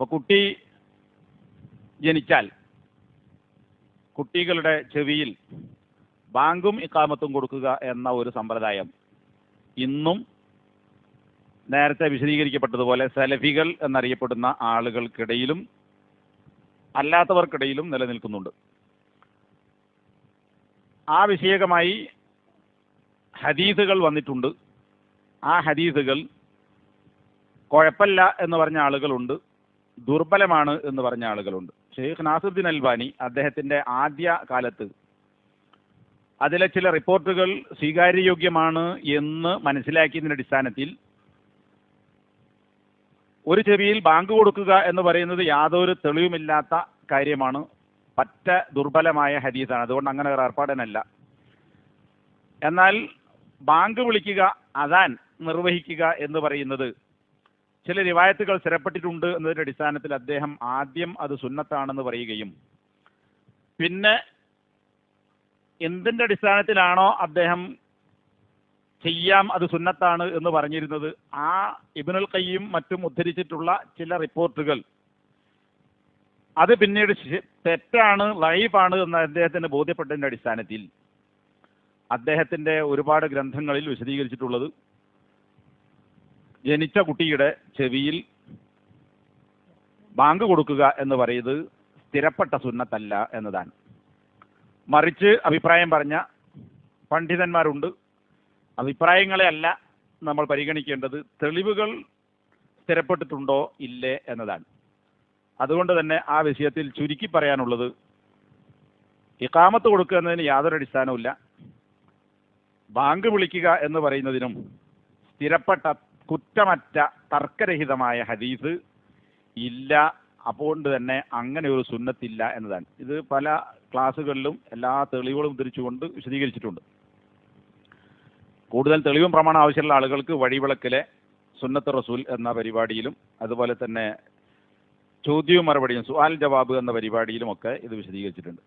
അപ്പോൾ കുട്ടി ജനിച്ചാൽ കുട്ടികളുടെ ചെവിയിൽ ബാങ്കും ഇക്കാമത്തും കൊടുക്കുക എന്ന ഒരു സമ്പ്രദായം ഇന്നും നേരത്തെ വിശദീകരിക്കപ്പെട്ടതുപോലെ സലഫികൾ എന്നറിയപ്പെടുന്ന ആളുകൾക്കിടയിലും അല്ലാത്തവർക്കിടയിലും നിലനിൽക്കുന്നുണ്ട്. ആ വിഷയകമായി ഹദീസുകൾ വന്നിട്ടുണ്ട്. ആ ഹദീസുകൾ കുഴപ്പമില്ല എന്ന് പറഞ്ഞ ആളുകളുണ്ട്. ദുർബലമാണ് എന്ന് പറഞ്ഞ ആളുകളുണ്ട്. ഷെയ്ഖ് നാസുദ്ദീൻ അൽബാനി അദ്ദേഹത്തിന്റെ ആദ്യ കാലത്ത് അതിലെ ചില റിപ്പോർട്ടുകൾ സ്വീകാര്യയോഗ്യമാണ് എന്ന് മനസ്സിലാക്കിയതിന്റെ അടിസ്ഥാനത്തിൽ ഒരു ചെവിയിൽ ബാങ്ക് കൊടുക്കുക എന്ന് പറയുന്നത് യാതൊരു തെളിവുമില്ലാത്ത കാര്യമാണ്. പറ്റ ദുർബലമായ ഹദീസാണ്. അതുകൊണ്ട് അങ്ങനെ ഒരു ഏർപ്പാടനല്ല. എന്നാൽ ബാങ്ക് വിളിക്കുക അതാൻ നിർവഹിക്കുക എന്ന് പറയുന്നത് ചില റിവായത്തുകൾ സ്ഥിരപ്പെട്ടിട്ടുണ്ട് എന്നതിന്റെ അടിസ്ഥാനത്തിൽ അദ്ദേഹം ആദ്യം അത് സുന്നത്താണെന്ന് പറയുകയും പിന്നെ എന്തിന്റെ അടിസ്ഥാനത്തിലാണോ അദ്ദേഹം ചെയ്യാം അത് സുന്നത്താണ് എന്ന് പറഞ്ഞിരുന്നത് ആ ഇബിനുൽ കയ്യും മറ്റും ഉദ്ധരിച്ചിട്ടുള്ള ചില റിപ്പോർട്ടുകൾ. അത് പിന്നീട് തെറ്റാണ് ലൈഫാണ് എന്ന് അദ്ദേഹത്തിന് ബോധ്യപ്പെട്ടതിന്റെ അടിസ്ഥാനത്തിൽ അദ്ദേഹത്തിന്റെ ഒരുപാട് ഗ്രന്ഥങ്ങളിൽ വിശദീകരിച്ചിട്ടുള്ളത്. ജനിച്ച കുട്ടിയുടെ ചെവിയിൽ ബാങ്ക് കൊടുക്കുക എന്ന് പറയുന്നത് സ്ഥിരപ്പെട്ട സുന്നത്തല്ല എന്നതാണ്. മറിച്ച് അഭിപ്രായം പറഞ്ഞ പണ്ഡിതന്മാരുണ്ട്. അഭിപ്രായങ്ങളെ അല്ല നമ്മൾ പരിഗണിക്കേണ്ടത്. തെളിവുകൾ സ്ഥിരപ്പെട്ടിട്ടുണ്ടോ ഇല്ലേ എന്നതാണ്. അതുകൊണ്ട് തന്നെ ആ വിഷയത്തിൽ ചുരുക്കി പറയാനുള്ളത് ഇക്കാമത്ത് കൊടുക്കുക എന്നതിന് യാതൊരു അടിസ്ഥാനവുമില്ല. ബാങ്ക് വിളിക്കുക എന്ന് പറയുന്നതിനും സ്ഥിരപ്പെട്ട കുറ്റമറ്റ തർക്കരഹിതമായ ഹദീസ് ഇല്ല. അതുകൊണ്ട് തന്നെ അങ്ങനെ ഒരു സുന്നത്തില്ല എന്നതാണ്. ഇത് പല ക്ലാസ്സുകളിലും എല്ലാ തെളിവുകളും ഉദ്ധരിച്ചുകൊണ്ട് വിശദീകരിച്ചിട്ടുണ്ട്. കൂടുതൽ തെളിവും പ്രമാണം ആവശ്യമുള്ള ആളുകൾക്ക് വഴിവിളക്കിലെ സുന്നത്ത് റസൂൽ എന്ന പരിപാടിയിലും അതുപോലെ തന്നെ ചോദ്യവും മറുപടിയും സുആൽ ജവാബ് എന്ന പരിപാടിയിലും ഒക്കെ ഇത് വിശദീകരിച്ചിട്ടുണ്ട്.